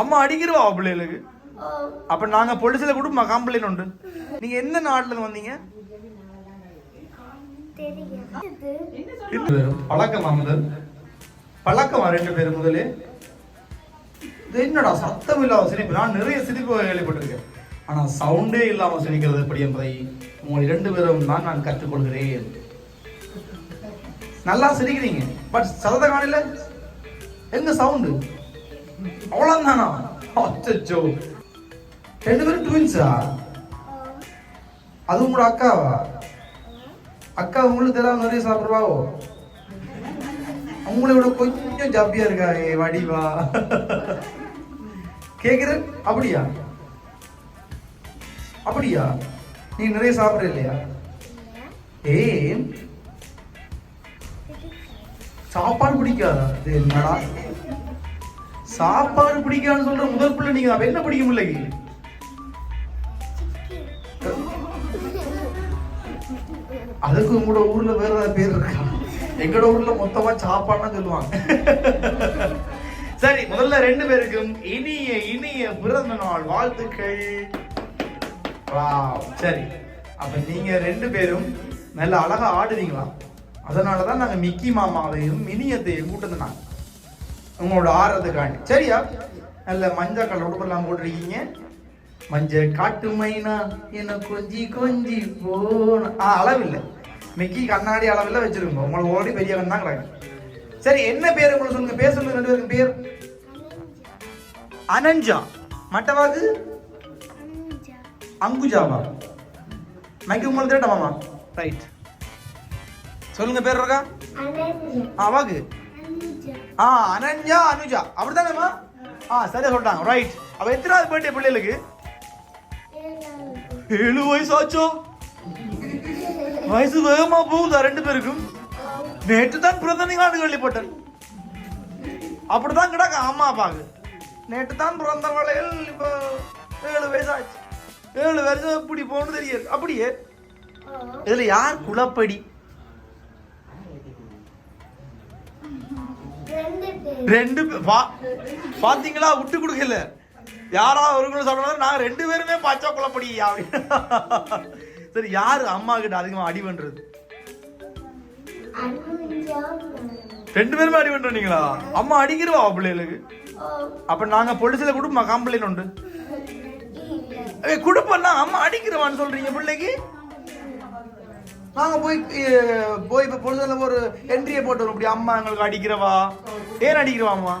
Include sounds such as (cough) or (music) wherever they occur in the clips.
அம்மா அடிக்கிறவா பிள்ளைகளுக்கு? அப்ப நாங்க பொலிசில கூட கம்ப்ளைண்ட் உண்டு. நீங்க எந்த நாட்டுல வந்தீங்க? பழக்கமா முதல்? பழக்கமா ரெண்டு பேரும் முதலே? இது என்னடா சத்தம் இல்லாத சிரிப்பு? நான் நிறைய சிரிப்பு கேள்விப்பட்டிருக்கேன் ஆனால் சவுண்டே இல்லாமல் சிரிக்கிறது எப்படி என்பதை உங்கள் இரண்டு பேரும் தான் நான் கற்றுக்கொள்கிறேன். நல்லா சிரிக்கிறீங்க. பட் சதத காணில? எங்க சவுண்டு அவ்வளவுதானா? அச்சோ ரெண்டு பேரும் ட்வின்ஸா அதுவும் கூட அக்காவா? அக்கா உங்களுக்கு தெரியாம நிறைய சாப்பிடுவாவோ? உங்களை விட கொஞ்சம் ஜாப்பியா இருக்கா ஏ வடிவா. கேக்குற அப்படியா? அப்படியா? நீ நிறைய சாப்பிடுற இல்லையா? ஏன் சாப்பாடு பிடிக்காதா? இது என்னடா? சாப்பாடு பிடிக்காதுன்னு சொல்ற முதல் பிள்ளை நீங்க அப்ப என்ன பிடிக்கும் இல்லைங்க அதுக்கு உங்களோட ஊர்ல வேற ஏதாவது பேர் இருக்கா? எங்களோட ஊர்ல மொத்தமா சாப்பாடுன்னு சொல்லுவாங்க. சரி முதல்ல ரெண்டு பேருக்கும் இனிய இனிய பிறந்த நாள் வாழ்த்துக்கள். சரி. அப்ப நீங்க ரெண்டு பேரும் நல்ல அழகா ஆடுவீங்களா அதனாலதான் நாங்க மிக்கி மாமாவையும் மினியத்தையும் கூட்டு உங்களோட ஆடுறதுக்காண்டி சரியா? நல்ல மஞ்சள் கலர் உடுப்பெல்லாம் போட்டிருக்கீங்க. மஞ்சள் காட்டு மைனா என்ன கொஞ்சி கொஞ்சி போன அளவில்லை மிக்கி கண்ணாடி அளவில் வச்சிருக்கோம். உங்களுக்கு ஓடி பெரியவன் தான் கிடக்கு. சரி என்ன பேர் உங்களுக்கு சொல்லுங்க? பேர் சொல்லுங்க ரெண்டு பேருக்கு பேர். அனஞ்சா. மட்டவாக்கு அங்குஜாவா. மைக்கு உங்களுக்கு தேட்ட மாமா? ரைட் சொல்லுங்க பேர் இருக்கா? ஆ வாக்கு. ஆ அனன்யா அனுஜா. அப்படிதானேம்மா ஆ சரியா சொல்லிட்டாங்க. ரைட் அப்ப எத்தனாவது பர்த்டே பிள்ளைகளுக்கு? ஏழு வயசு ஆச்சோ வயசு வேகமா போகுதா ரெண்டு பேருக்கும்? நேற்று தான் பிறந்த நீங்க கேள்விப்பட்டேன் அப்படிதான் கிடக்க அம்மா அப்பாவுக்கு. நேற்று தான் பிறந்த வளையல் இப்போ ஏழு வயசு ஆச்சு ஏழு வருஷம் எப்படி போகணும் தெரியாது. அப்படியே. இதுல யார் குலப்படி? ரெண்டு பா- பாத்தீங்களா? விட்டு கொடுக்கல. யாரா ஒரு சொல்றாங்க நான் ரெண்டு பேருமே பச்சை குலப்படி அப்படின்னு. சரி யாரு அம்மா கிட்ட அதிகமா அடி பண்றது? ரெண்டு பேருமே அடி பண்றீங்களா? அம்மா அடிக்கிறவா பிள்ளைகளுக்கு? அப்ப நாங்க பொலிசில கூட கம்ப்ளைண்ட் உண்டு. ஏய், அம்மா அடிக்கிறவான்னு சொல்றீங்க பிள்ளைக்கு? நாங்க போய் போய் இப்ப பொழுதுல ஒரு என்ட்ரியை போட்டு வரோம். இப்படி அம்மா எங்களுக்கு அடிக்கிறவா? ஏன் அடிக்கிறவா அம்மா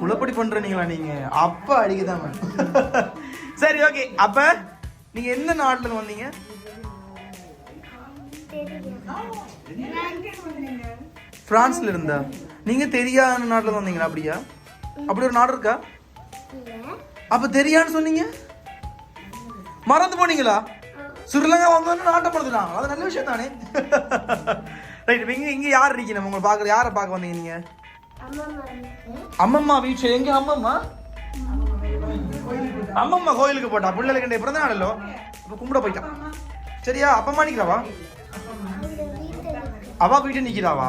குளப்படி பண்றீங்களா நீங்க? அப்ப அடிக்கதான் சரி ஓகே அப்ப நீங்க எந்த நாட்டுல வந்தீங்க? பிரான்ஸ்ல இருந்தா. நீங்க தெரியாத நாட்டுல வந்தீங்களா அப்படியா? அப்படி ஒரு நாடு இருக்கா? அப்ப தெரியான்னு சொன்னீங்க? மறந்து போனீங்களா? ஸ்ரீலங்கா வந்தோன்னு நாட்டம் படுத்துட்டாங்க அது நல்ல விஷயம் தானே. (laughs) ரைட் இங்க இங்க யார் இருக்கீங்க? உங்களை பார்க்க யாரை பார்க்க வந்தீங்க நீங்க? அம்மம்மா வீட்டு எங்க அம்மம்மா? அம்மம்மா கோயிலுக்கு போட்டா பிள்ளைகளுக்கு பிறந்த நாளோ இப்போ கும்பிட போயிட்டான் சரியா? அப்பம்மா நிற்கிறாவா அவ வீட்டு நிக்கிறாவா?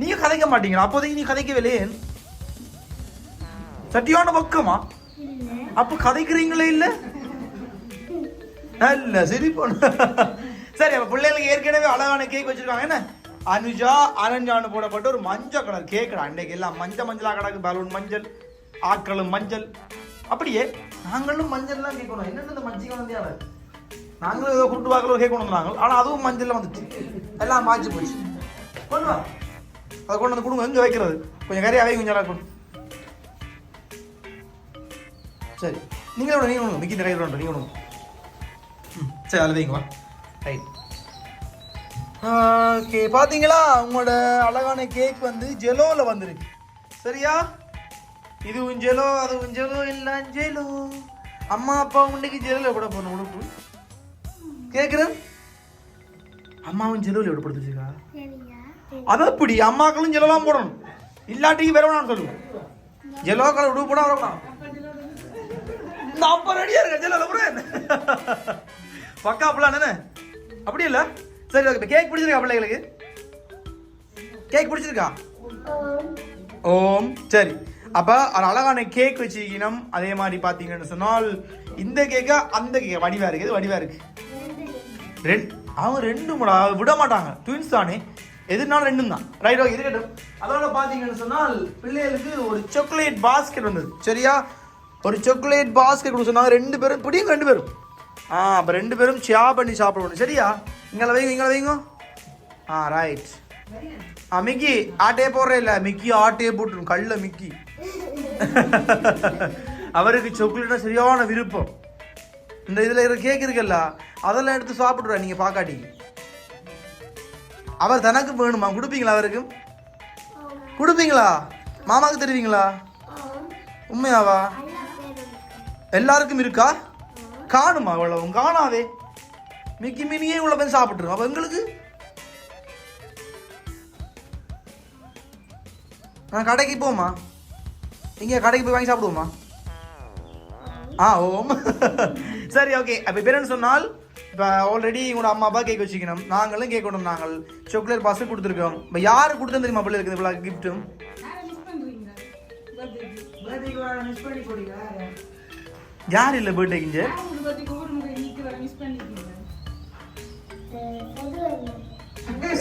நீங்க கதைக்க மாட்டீங்களா? அப்போதைக்கு நீ கதைக்கவே சட்டியான பக்கமா? அப்ப கதைக்கிறீங்களே இல்ல? நல்ல சிரிப்பு. சரி அப்ப பிள்ளைகளுக்கு ஏற்கனவே அழகான கேக் வச்சிருக்காங்க. என்ன? அனுஜா அனஞ்சான்னு போடப்பட்ட ஒரு மஞ்சள் கலர் கேக்குடா அன்னைக்கு எல்லாம் மஞ்சள் மஞ்சளா கிடக்கு. பலூன் மஞ்சள் ஆட்களும் மஞ்சள். அப்படியே நாங்களும் மஞ்சள்லாம் கேட்கணும். என்னென்ன இந்த மஞ்சள் வந்தியான? நாங்களும் ஏதோ குட்டு வாக்கில் கேக் கொண்டு வந்தாங்க. ஆனால் அதுவும் மஞ்சள்லாம் வந்துச்சு. எல்லாம் மாச்சு போச்சு. கொண்டு வா. அதை கொண்டு வந்து கொடுங்க. எங்கே வைக்கிறது. கொஞ்சம் கறியாவே கொஞ்சம் கொடுங்க சரி. நீங்கள் விட நீங்க விடுங்க மிக்கி நிறைய விடுங்க நீங்க விடுங்க ம், சரி அதில் வைங்க வா. ரைட். ஓகே பார்த்தீங்களா உங்களோட அழகான கேக் வந்து ஜெலோவில் வந்துருக்கு. சரியா? இதுவும் ஜெலோ அதுவும் ஜெலோ எல்லாம் ஜெலோ. அம்மா அப்பா உண்டைக்கு ஜெலோல விட போகணும் உடுப்பு கேக்குறேன்? அம்மாவும் ஜெலோல விட படுத்துருக்கா அது அப்படி அம்மாக்களும் ஜெலோலாம் போடணும். இல்லாட்டி வேற வேணாம்னு சொல்லுவோம் ஜெலோ கலர் உடுப்பு போட. வரக்கூடாது இந்த அப்பா ரெடியா இருக்க? செல்ல புரியன் பக்கா பிள்ளான் என்ன அப்படி இல்ல? சரி ஓகே கேக் பிடிச்சிருக்கா பிள்ளைகளுக்கு? கேக் பிடிச்சிருக்கா? ஓம். சரி. அப்போ ஒரு அழகான கேக் வச்சிருக்கணும் அதே மாதிரி பார்த்தீங்கன்னு சொன்னால் இந்த கேக்கா அந்த கேக் வடிவா இருக்கு இது வடிவா இருக்கு. ரெண்டு அவங்க ரெண்டும் கூட விட மாட்டாங்க. ட்வின்ஸ் தானே? எதுனாலும் ரெண்டும் தான். ரைட் ஓகே இருக்கட்டும் அதோட பார்த்தீங்கன்னு சொன்னால் பிள்ளைகளுக்கு ஒரு சாக்லேட் பாஸ்கெட் வந்தது சரியா? ஒரு சாக்லேட் பாஸ்கெட் கொடுத்து சொன்னாங்க. ரெண்டு பேரும் பிடிங்க ரெண்டு பேரும். ஆ அப்போ ரெண்டு பேரும் ஷியா பண்ணி சாப்பிடணும் சரியா? இங்கே வைங்க இங்கே வைங்க. ஆ ரைட் ஆ மிக்கி ஆட்டையே போடுறே இல்லை. மிக்கி ஆட்டையே போட்டுரும். கல்ல மிக்கி. (laughs) அவருக்கு சாக்லேட்னா சரியான விருப்பம். இந்த இதில் இருக்கிற கேக் இருக்குல்ல அதெல்லாம் எடுத்து சாப்பிட்றா நீங்கள் பார்க்காட்டி அவர் தனக்கு வேணுமா? கொடுப்பீங்களா அவருக்கு? கொடுப்பீங்களா? மாமாவுக்கு தருவீங்களா? உண்மையாவா? எல்லாருக்கும் இருக்கா? காணுமா அவ்வளவு காணாதே. மிக்கி மினியே இவ்வளோ பேர் சாப்பிட்ருவோம் அப்போ எங்களுக்கு? நான் கடைக்கு போமா? இங்கே கடைக்கு போய் வாங்கி சாப்பிடுவோமா? ஆ ஓம். சரி ஓகே அப்போ இப்போ என்ன சொன்னால் இப்போ ஆல்ரெடி உங்களோட அம்மா அப்பா கேக் வச்சுக்கணும். நாங்களும் கேக் கொண்டோம் நாங்கள் சாக்லேட் பாஸ் கொடுத்துருக்கோம். இப்போ யார் கொடுத்தா தெரியுமா பிள்ளை இருக்குது இவ்வளோ கிஃப்ட்டும் யார் இல்லை பர்த்டேக்கு இங்கே?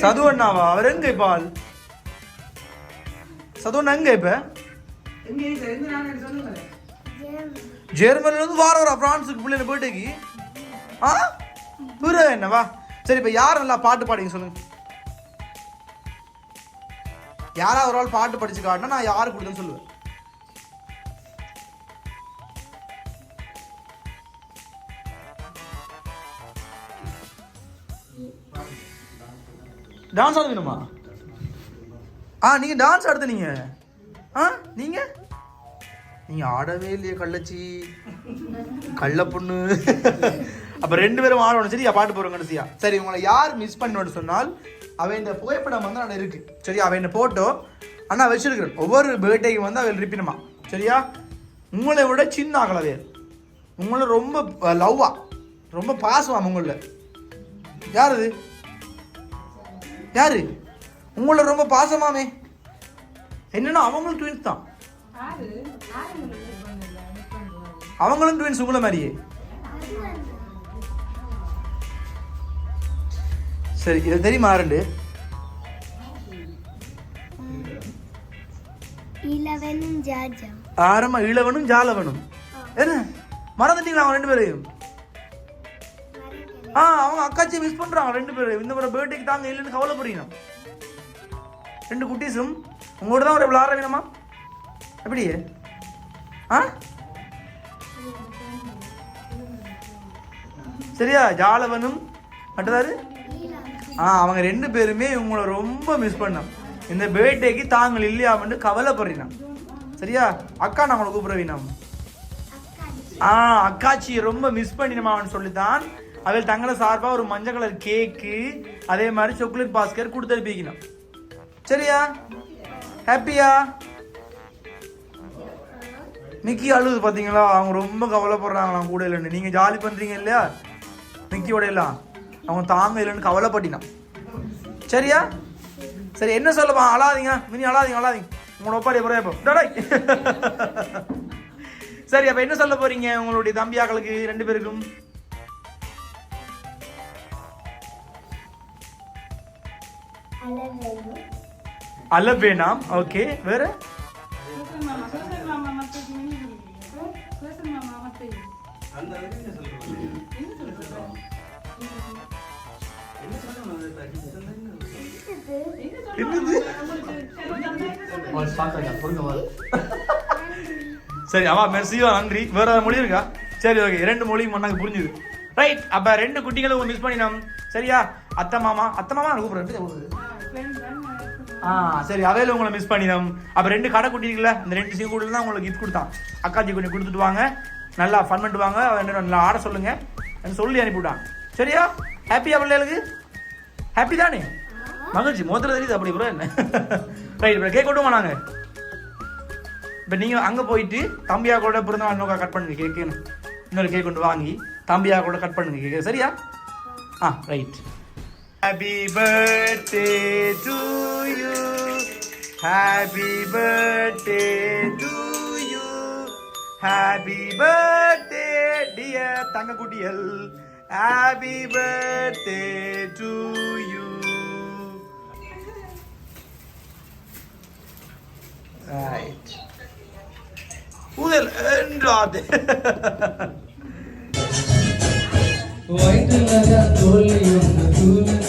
சது அண்ணாவா? அவர் எங்க இப்போ சது அண்ணா எங்க இப்போ? ஜெர்மனிலேருந்து வார வரா பிரான்ஸுக்கு பிள்ளைங்க பர்த்டேக்கு ஆ? புரிய என்னவா சரி இப்போ யார் நல்லா பாட்டு பாடிங்க சொல்லுங்க. யாரா ஒரு ஆள் பாட்டு படிச்சு காட்டினா நான் யாரு கொடுத்தேன்னு சொல்லுவேன். டான்ஸ் ஆடுவீங்கம்மா ஆ நீங்க டான்ஸ் ஆடுது நீங்க. ஆ நீங்க? நீங்க ஆடவே இல்லையே கள்ளச்சி. கள்ள பொண்ணு அப்ப ரெண்டு பேரும் ஆடணும் சரியா? பாட்டு போறோம் கடைசியா. சரி உங்களை யார் மிஸ் பண்ணணும்னு சொன்னால் அவன் இந்த புகைப்படம் வந்து நான் இருக்கு. சரியா? அவன் இந்த போட்டோ அண்ணா வச்சிருக்கிறேன். ஒவ்வொரு பேர்டேக்கு வந்து அவள் ரிப்பினுமா சரியா? உங்களை விட சின்ன ஆகலவே உங்களை ரொம்ப லவ்வா. ரொம்ப பாசமாம் உங்கள. யார் இது யாரு? உங்களை ரொம்ப பாசமாமே. என்னன்னா அவங்களும் ட்வின்ஸ் தான். அவங்களும் ட்வின்ஸ் உங்களை மாதிரியே. சரி இது தெரியுமா ரெண்டு ஆரம்ப இளவனும் ஜாலவனும். என்ன? மறந்துட்டீங்களா அவங்க ரெண்டு பேரையும்? ஆ அவங்க அக்காச்சி மிஸ் பண்றாங்க ரெண்டு பேரும். இந்த முறை பர்த்டேக்கு தாங்க இல்லைன்னு கவலைப்படுறீங்க. ரெண்டு குட்டீஸும் உங்களோட தான் ஒரு விளாட வேணுமா? எப்படி? ஆ? சரியா? ஜாலவனும் மட்டதாரு ஆ அவங்க ரெண்டு பேருமே உங்களை ரொம்ப மிஸ் பண்ணோம் இந்த பர்த்டேக்கு தாங்கள் இல்லையாமன்னு கவலைப்படுறினான் சரியா? அக்கா நான் உங்களை கூப்பிடுவீனம் ஆ அக்காச்சி ரொம்ப மிஸ் பண்ணினமாவன் சொல்லித்தான். அவள் தங்களை சார்பாக ஒரு மஞ்சள் கலர் கேக்கு அதே மாதிரி சாக்லேட் பாஸ்கர் கொடுத்து அனுப்பிக்கணும். சரியா? ஹாப்பியா மிக்கி அழுது பார்த்தீங்களா அவங்க ரொம்ப கவலைப்படுறாங்களாம் கூட இல்லைன்னு. நீங்கள் ஜாலி பண்ணுறீங்க இல்லையா? மிக்கியோட எல்லாம். அவங்க தாங்க இல்லைன்னு கவலைப்பட்டினான். சரியா? சரி என்ன சொல்லப்பா அழாதீங்க. மினி அழாதீங்க அழாதீங்க. உங்களோட ஒப்பாரி எப்போ எப்போ டடாய். சரி அப்போ என்ன சொல்ல போறீங்க? உங்களுடைய தம்பியாக்களுக்கு ரெண்டு பேருக்கும்? அளவனும் அலபேனாம் ஓகே வேற? சரி அவா மெர்சியோ நன்றி. வேற ஏதாவது மொழி இருக்கா? சரி ஓகே ரெண்டு மொழியும் ஒன்னாங்க புரிஞ்சுது. ரைட் அப்ப ரெண்டு குட்டிகளும் மிஸ் பண்ணினோம். சரியா? அத்தை மாமா. அத்தை மாமா நான் கூப்பிடுறேன். ஆ சரி அவையில் உங்களை மிஸ் பண்ணிடும். அப்போ ரெண்டு கடை கூட்டிருக்கல அந்த ரெண்டு சீ கூட்டில் தான் உங்களுக்கு கிஃப்ட் கொடுத்தான். அக்காஜி கொஞ்சம் கொடுத்துட்டு வாங்க. நல்லா ஃபன் பண்ணிட்டு வாங்க. நல்லா ஆட சொல்லுங்க. சொல்லி அனுப்பிவிட்டான். சரியா? ஹாப்பியா பிள்ளைகளுக்கு? ஹாப்பி தானே? மகிழ்ச்சி. மோதிர தெரியுது அப்படி ப்ரோ என்ன? ரைட் ப்ரோ கேக் கொண்டு நாங்கள் இப்போ நீங்கள் அங்கே போயிட்டு தம்பியா கூட பிறந்த நோக்கா கட் பண்ணுங்க கேக்குன்னு இன்னொரு கேக் கொண்டு வாங்கி தம்பியா கூட கட் பண்ணுங்க கேக்கு சரியா? ஆ right happy birthday to happy birthday to you happy birthday dear തങ്കക്കുട്ടിയൽ happy birthday to you right ഊതൽ ഉണ്ടോ അതെ വൈകുന്നേരം തോൽവിയുണ്ട് തൂലി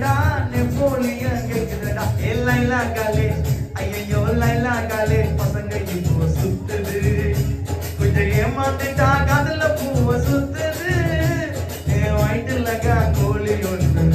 கேக்குதடா நெப்போலியன் கேக்குதடா? ஏ லைலா காலே ஐயோ லைலா காலே பசங்க இப்போ சுத்துது. கொஞ்சம் ஏமாந்துட்டா காதல பூவ சுத்துது. ஏ வயிற்றுலக்கா கோழி ஒன்று